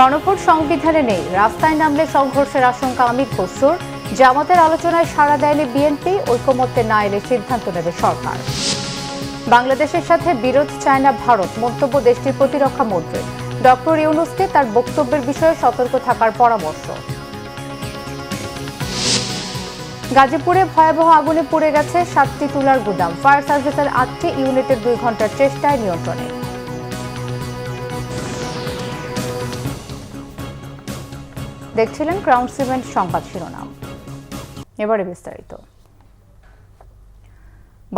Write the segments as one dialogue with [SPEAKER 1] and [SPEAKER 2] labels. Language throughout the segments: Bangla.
[SPEAKER 1] গণভোট সংবিধানে নেই রাস্তায় নামলে সংঘর্ষের আশঙ্কা অমিত খসরুর জামাতের আলোচনায় সাড়া দেয়নি বিএনপি ঐক্যমত্যে না এলে সিদ্ধান্ত নেবে সরকার বাংলাদেশের সাথে বিরোধ চায় না ভারত মন্তব্য দেশটির প্রতিরক্ষা মন্ত্রী ডক্টর ইউনুসকে তার বক্তব্যের বিষয়ে সতর্ক থাকার পরামর্শ গাজীপুরে ভয়াবহ আগুনে পুড়ে গেছে সাতটি তুলার গুদাম ফায়ার সার্ভিসের আটটি ইউনিটের দুই ঘন্টার চেষ্টায় নিয়ন্ত্রণে দেখছিলেন ক্রাউন সিমেন্ট সংবাদ শিরোনাম এবারে বিস্তারিত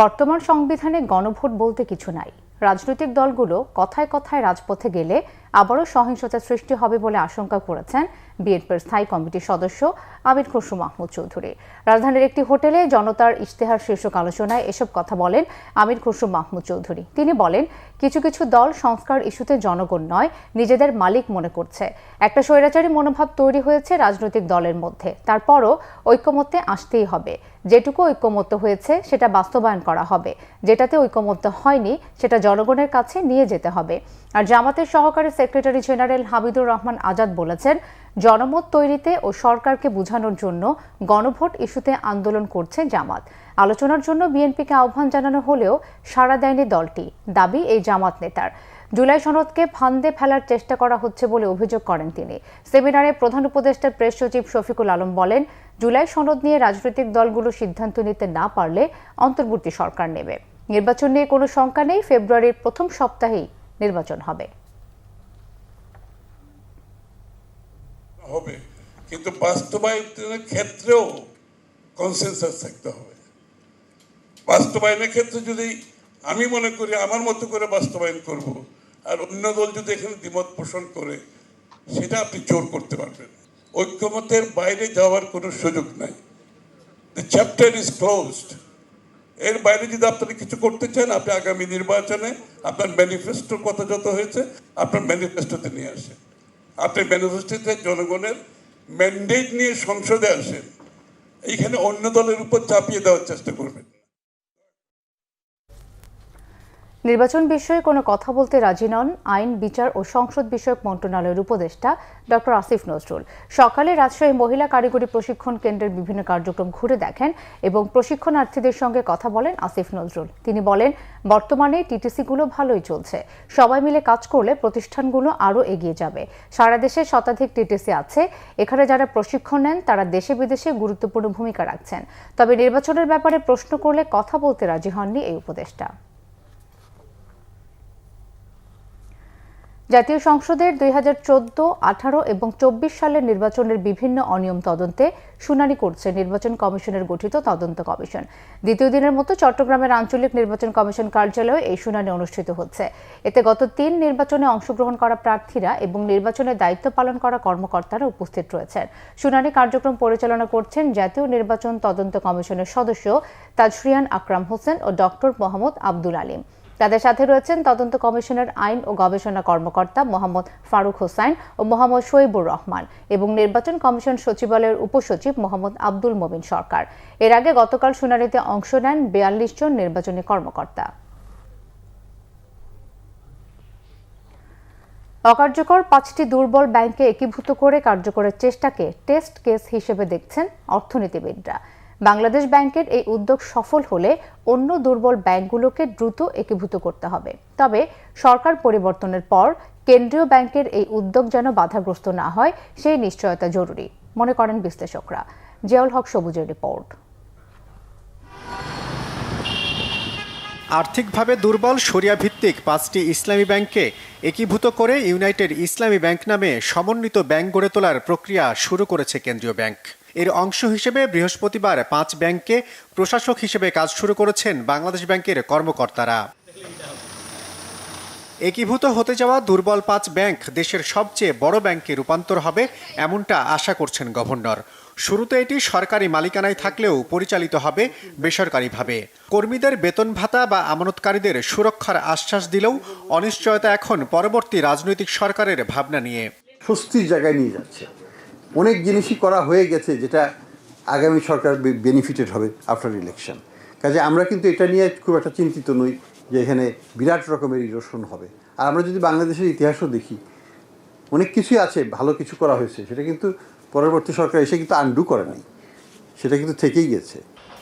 [SPEAKER 1] বর্তমান সংবিধানে গণভোট বলতে কিছু নাই রাজনৈতিক দলগুলো কথায় কথায় রাজপথে গেলে আবারও সহিংসতা সৃষ্টি হবে বলে আশঙ্কা করেছেন বিএনপির স্থায়ী কমিটির সদস্য আবির খসরু মাহমুদ চৌধুরী রাজধানীর একটি হোটেলে জনতার ইশতেহার শীর্ষক আলোচনায় এসব কথা বলেন আমির খসরু মাহমুদ চৌধুরী তিনি বলেন কিছু কিছু দল সংস্কার ইস্যুতে জনগণ নয় নিজেদের মালিক মনে করছে একটা স্বৈরাচারী মনোভাব তৈরি হয়েছে রাজনৈতিক দলের মধ্যে তারপরও ঐক্যমত্যে আসতেই হবে যেটুকু ঐক্যমত্য হয়েছে সেটা বাস্তবায়ন করা হবে যেটাতে ঐক্যমত্য হয়নি সেটা জনগণের কাছে নিয়ে যেতে হবে আর জামাতের সহকারী সেক্রেটারি জেনারেল হামিদুর রহমান আজাদ বলেছেন জনমত তৈরিতে ও সরকারকে বোঝানোর জন্য গণভোট ইস্যুতে আন্দোলন করছে জামাত আলোচনার জন্য বিএনপিকে আহ্বান জানানো হলেও সাড়া দেয়নি দলটি দাবি এই জামাত নেতার জুলাই সনদকে ফান্দে ফেলার চেষ্টা করা হচ্ছে বলে অভিযোগ করেন তিনি সেমিনারে প্রধান উপদেষ্টার প্রেস সচিব শফিকুল আলম বলেন জুলাই সনদ নিয়ে রাজনৈতিক দলগুলো সিদ্ধান্ত নিতে না পারলে অন্তর্বর্তী সরকার নেবে নির্বাচন নিয়ে কোনো শঙ্কা নেই ফেব্রুয়ারির প্রথম সপ্তাহেই নির্বাচন হবে
[SPEAKER 2] হবে কিন্তু বাস্তবায়নের ক্ষেত্রেও কনসেন্সাস থাকতে হবে বাস্তবায়নের ক্ষেত্রে যদি আমি মনে করি আমার মতো করে বাস্তবায়ন করব আর অন্য দল যদি এখানে দ্বিমত পোষণ করে সেটা আপনি জোর করতে পারবেন ঐক্যমতের বাইরে যাওয়ার কোনো সুযোগ নাই দ্য চ্যাপ্টার ইজ ক্লোজড এর বাইরে যদি আপনি কিছু করতে চান আপনি আগামী নির্বাচনে আপনার ম্যানিফেস্টোর কথা যত হয়েছে আপনার ম্যানিফেস্টোতে নিয়ে আসেন আপনি ম্যানিফেস্টোতে জনগণের ম্যান্ডেট নিয়ে সংসদে আসেন এইখানে অন্য দলের উপর চাপিয়ে দেওয়ার চেষ্টা করবেন
[SPEAKER 1] নির্বাচন বিষয়ে কোনো কথা বলতে রাজি নন আইন বিচার ও সংসদ বিষয়ক মন্ত্রণালয়ের উপদেষ্টা ডক্টর আসিফ নজরুল সকালে রাজশাহী মহিলা কারিগরি প্রশিক্ষণ কেন্দ্রের বিভিন্ন কার্যক্রম ঘুরে দেখেন এবং প্রশিক্ষণার্থীদের সঙ্গে কথা বলেন আসিফ নজরুল তিনি বলেন বর্তমানে টিটিসিগুলো ভালোই চলছে সবাই মিলে কাজ করলে প্রতিষ্ঠানগুলো আরও এগিয়ে যাবে সারা দেশে শতাধিক টিটিসি আছে এখানে যারা প্রশিক্ষণ নেন তারা দেশে বিদেশে গুরুত্বপূর্ণ ভূমিকা রাখছেন তবে নির্বাচনের ব্যাপারে প্রশ্ন করলে কথা বলতে রাজি হননি এই উপদেষ্টা জাতীয় সংসদের দুই হাজার চোদ্দ আঠারো এবং চব্বিশ সালের নির্বাচনের বিভিন্ন অনিয়ম তদন্তে শুনানি করছে নির্বাচন কমিশনের গঠিত তদন্ত কমিশন দ্বিতীয় দিনের মতো চট্টগ্রামের আঞ্চলিক নির্বাচন কমিশন কার্যালয়ে এই শুনানি অনুষ্ঠিত হচ্ছে এতে গত তিন নির্বাচনে অংশগ্রহণ করা প্রার্থীরা এবং নির্বাচনের দায়িত্ব পালন করা কর্মকর্তারা উপস্থিত রয়েছেন শুনানি কার্যক্রম পরিচালনা করছেন জাতীয় নির্বাচন তদন্ত কমিশনের সদস্য তাজরিয়ান আকরাম হোসেন ও ডক্টর মোহাম্মদ আব্দুল আলিম তাদের সাথে রয়েছেন তদন্ত কমিশনের আইন ও গবেষণা কর্মকর্তা মোহাম্মদ ফারুক হোসাইন ও মোহাম্মদ শৈবুর রহমান এবং নির্বাচন কমিশন সচিবালয়ের উপসচিব মোহাম্মদ আব্দুল মোমিন সরকার এর আগে গতকাল শুনানিতে অংশ নেন বিয়াল্লিশ জন নির্বাচনী কর্মকর্তা অকার্যকর পাঁচটি দুর্বল ব্যাংকে একীভূত করে কার্যকরের চেষ্টাকে টেস্ট কেস হিসেবে দেখছেন অর্থনীতিবিদরা বাংলাদেশ ব্যাংকের এই উদ্যোগ সফল হলে অন্য দুর্বল ব্যাংকগুলোকে দ্রুত একীভূত করতে হবে তবে সরকার পরিবর্তনের পর কেন্দ্রীয় ব্যাংকের এই উদ্যোগ যেন বাধাগ্রস্ত না হয় সেই নিশ্চয়তা জরুরি মনে করেন বিশ্লেষকরা জিয়াউল হক সবুজের রিপোর্ট
[SPEAKER 3] আর্থিকভাবে দুর্বল সরিয়া ভিত্তিক পাঁচটি ইসলামী ব্যাংককে একীভূত করে ইউনাইটেড ইসলামী ব্যাংক নামে সমন্বিত ব্যাংক গড়ে তোলার প্রক্রিয়া শুরু করেছে কেন্দ্রীয় ব্যাংক এর অংশ হিসেবে বৃহস্পতিবার পাঁচ ব্যাংকে প্রশাসক হিসেবে কাজ শুরু করেছেন বাংলাদেশ ব্যাংকের কর্মকর্তারা একীভূত হতে যাওয়া দুর্বল পাঁচ ব্যাংক দেশের সবচেয়ে বড় ব্যাংকে রূপান্তর হবে এমনটা আশা করছেন গভর্নর শুরুতে এটি সরকারি মালিকানায় থাকলেও পরিচালিত হবে বেসরকারিভাবে কর্মীদের বেতন ভাতা বা আমানতকারীদের সুরক্ষার আশ্বাস দিলেও অনিশ্চয়তা এখন পরবর্তী রাজনৈতিক সরকারের ভাবনা নিয়ে
[SPEAKER 4] স্বস্তির জায়গায় নিয়ে যাচ্ছে অনেক জিনিসই করা হয়ে গেছে যেটা আগামী সরকার বেনিফিটেড হবে আফটার ইলেকশন কাজে আমরা কিন্তু এটা নিয়ে খুব একটা চিন্তিত নই যে এখানে বিরাট রকমের ইরোশন হবে আর আমরা যদি বাংলাদেশের ইতিহাসও দেখি অনেক কিছুই আছে ভালো কিছু করা হয়েছে সেটা কিন্তু পরবর্তী সরকার এসে কিন্তু আন্ডু করে নাই সেটা কিন্তু থেকেই গেছে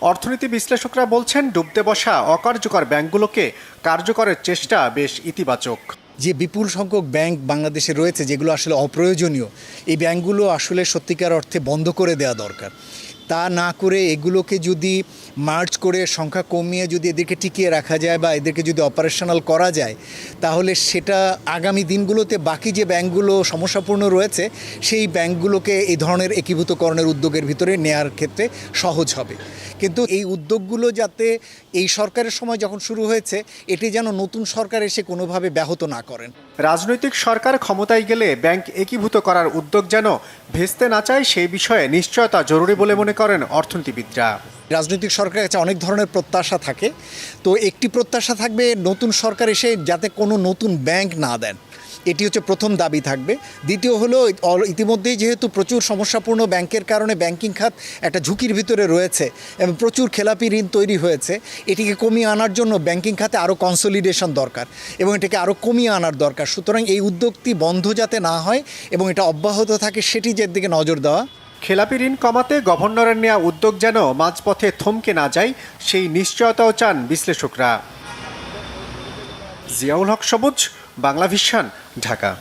[SPEAKER 3] অর্থনীতি বিশ্লেষকরা বলছেন ডুবতে বসা অকার্যকর ব্যাংকগুলোকে কার্যকরের চেষ্টা বেশ ইতিবাচক
[SPEAKER 5] যে বিপুল সংখ্যক ব্যাংক বাংলাদেশে রয়েছে যেগুলো আসলে অপ্রয়োজনীয় এই ব্যাংকগুলো আসলে সত্যিকার অর্থে বন্ধ করে দেওয়া দরকার তা না করে এগুলোকে যদি মার্চ করে সংখ্যা কমিয়ে যদি এদেরকে টিকিয়ে রাখা যায় বা এদেরকে যদি অপারেশনাল করা যায় তাহলে সেটা আগামী দিনগুলোতে বাকি যে ব্যাংকগুলো সমস্যাপূর্ণ রয়েছে সেই ব্যাংকগুলোকে এই ধরনের একীভূতকরণের উদ্যোগের ভিতরে নেয়ার ক্ষেত্রে সহজ হবে কিন্তু এই উদ্যোগগুলো যাতে এই সরকারের সময় যখন শুরু হয়েছে এটি যেন নতুন সরকার এসে কোনোভাবে ব্যাহত না করেন
[SPEAKER 3] রাজনৈতিক সরকার ক্ষমতায় গেলে ব্যাংক একীভূত করার উদ্যোগ যেন ভেস্তে না চায় সেই বিষয়ে নিশ্চয়তা জরুরি বলে মনে করেন অর্থনীতিবিদরা
[SPEAKER 5] রাজনৈতিক সরকারের কাছে অনেক ধরনের প্রত্যাশা থাকে তো একটি প্রত্যাশা থাকবে নতুন সরকার এসে যাতে কোনো নতুন ব্যাংক না দেন এটি হচ্ছে প্রথম দাবি থাকবে দ্বিতীয় হলো ইতিমধ্যেই যেহেতু প্রচুর সমস্যাপূর্ণ ব্যাংকের কারণে ব্যাংকিং খাত একটা ঝুঁকির ভিতরে রয়েছে এবং প্রচুর খেলাপি ঋণ তৈরি হয়েছে এটিকে কমিয়ে আনার জন্য ব্যাংকিং খাতে আরও কনসলিডেশন দরকার এবং এটাকে আরও কমিয়ে আনার দরকার সুতরাং এই উদ্যোগটি বন্ধ যাতে না হয় এবং এটা অব্যাহত থাকে সেটি যে দিকে নজর দেওয়া
[SPEAKER 3] খেলাপি ঋণ কমাতে গভর্নরের নেওয়া উদ্যোগ যেন মাঝপথে থমকে না যায় সেই নিশ্চয়তাও চান বিশ্লেষকরা জিয়াউল হক সবুজ বাংলা ভিশন ঢাকা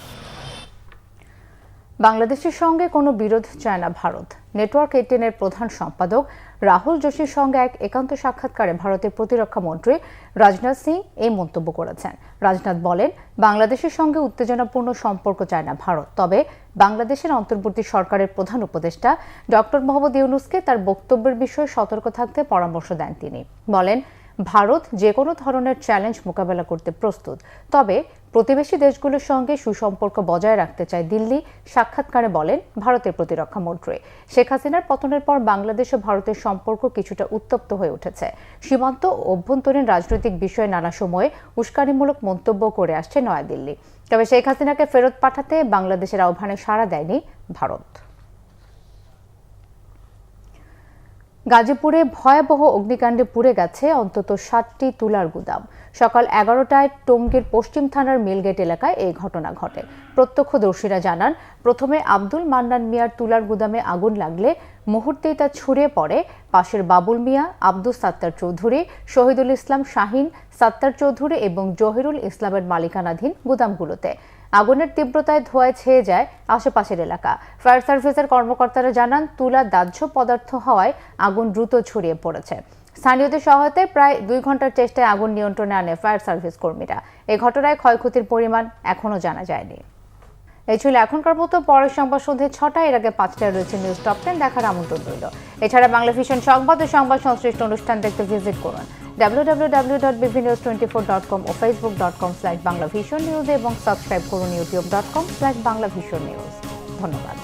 [SPEAKER 1] বাংলাদেশের সঙ্গে কোনো বিরোধ চায় না ভারত নেটওয়ার্ক এইটিনের প্রধান সম্পাদক রাহুল যোশীর সঙ্গে এক একান্ত সাক্ষাৎকারে ভারতের প্রতিরক্ষা মন্ত্রী রাজনাথ সিং এই মন্তব্য করেছেন রাজনাথ বলেন বাংলাদেশের সঙ্গে উত্তেজনাপূর্ণ সম্পর্ক চায় না ভারত তবে বাংলাদেশের অন্তর্বর্তী সরকারের প্রধান উপদেষ্টা ডক্টর মোহাম্মদ ইউনুসকে তার বক্তব্যের বিষয়ে সতর্ক থাকতে পরামর্শ দেন তিনি বলেন ভারত যে কোনো ধরনের চ্যালেঞ্জ মোকাবেলা করতে প্রস্তুত তবে প্রতিবেশী দেশগুলোর সঙ্গে সুসম্পর্ক বজায় রাখতে চায় দিল্লি সাক্ষাৎকারে বলেন ভারতের প্রতিরক্ষা মন্ত্রী শেখ হাসিনার পতনের পর বাংলাদেশ ও ভারতের সম্পর্ক কিছুটা উত্তপ্ত হয়ে উঠেছে সীমান্ত অভ্যন্তরীণ রাজনৈতিক বিষয়ে নানা সময়ে উস্কানিমূলক মন্তব্য করে আসছে নয়াদিল্লি তবে শেখ হাসিনাকে ফেরত পাঠাতে বাংলাদেশের আহ্বানে সাড়া দেয়নি ভারত গাজীপুরে ভয়াবহ অগ্নিকাণ্ডে পুড়ে গেছে অন্তত সাতটি তুলার গুদাম সকাল এগারোটায় টঙ্গীর পশ্চিম থানার মেলগেট এলাকায় এই ঘটনা ঘটে প্রত্যক্ষদর্শীরা জানান প্রথমে আব্দুল মান্নান মিয়ার তুলার গুদামে আগুন লাগলে মুহূর্তেই তা ছড়িয়ে পড়ে পাশের বাবুল মিয়া আব্দুল সাত্তার চৌধুরী শহীদুল ইসলাম শাহিন সাত্তার চৌধুরী এবং জহিরুল ইসলামের মালিকানাধীন গুদামগুলোতে আগুনের তীব্রতায় ধোঁয়ায় ছেয়ে যায় আশেপাশের এলাকা ফায়ার সার্ভিসের কর্মকর্তারা জানান তুলা দাহ্য পদার্থ হওয়ায় আগুন দ্রুত ছড়িয়ে পড়েছে স্থানীয়দের সহায়তায় প্রায় দুই ঘন্টার চেষ্টায় আগুন নিয়ন্ত্রণে আনে ফায়ার সার্ভিস কর্মীরা এ ঘটনায় ক্ষয়ক্ষতির পরিমাণ এখনও জানা যায়নি এই ছিল এখনকার মতো পরের সংবাদ সন্ধ্যে ছটায় এর আগে পাঁচটায় রয়েছে নিউজ টপ টেন দেখার আমন্ত্রণ রইল এছাড়া বাংলা ভিশন সংবাদ ও সংবাদ সংশ্লিষ্ট অনুষ্ঠান দেখতে ভিজিট করুন www.bvnews24.com ও facebook.com slash Bangla vision news এবং সাবস্ক্রাইব করুন YouTube dot com slash Bangla vision news ধন্যবাদ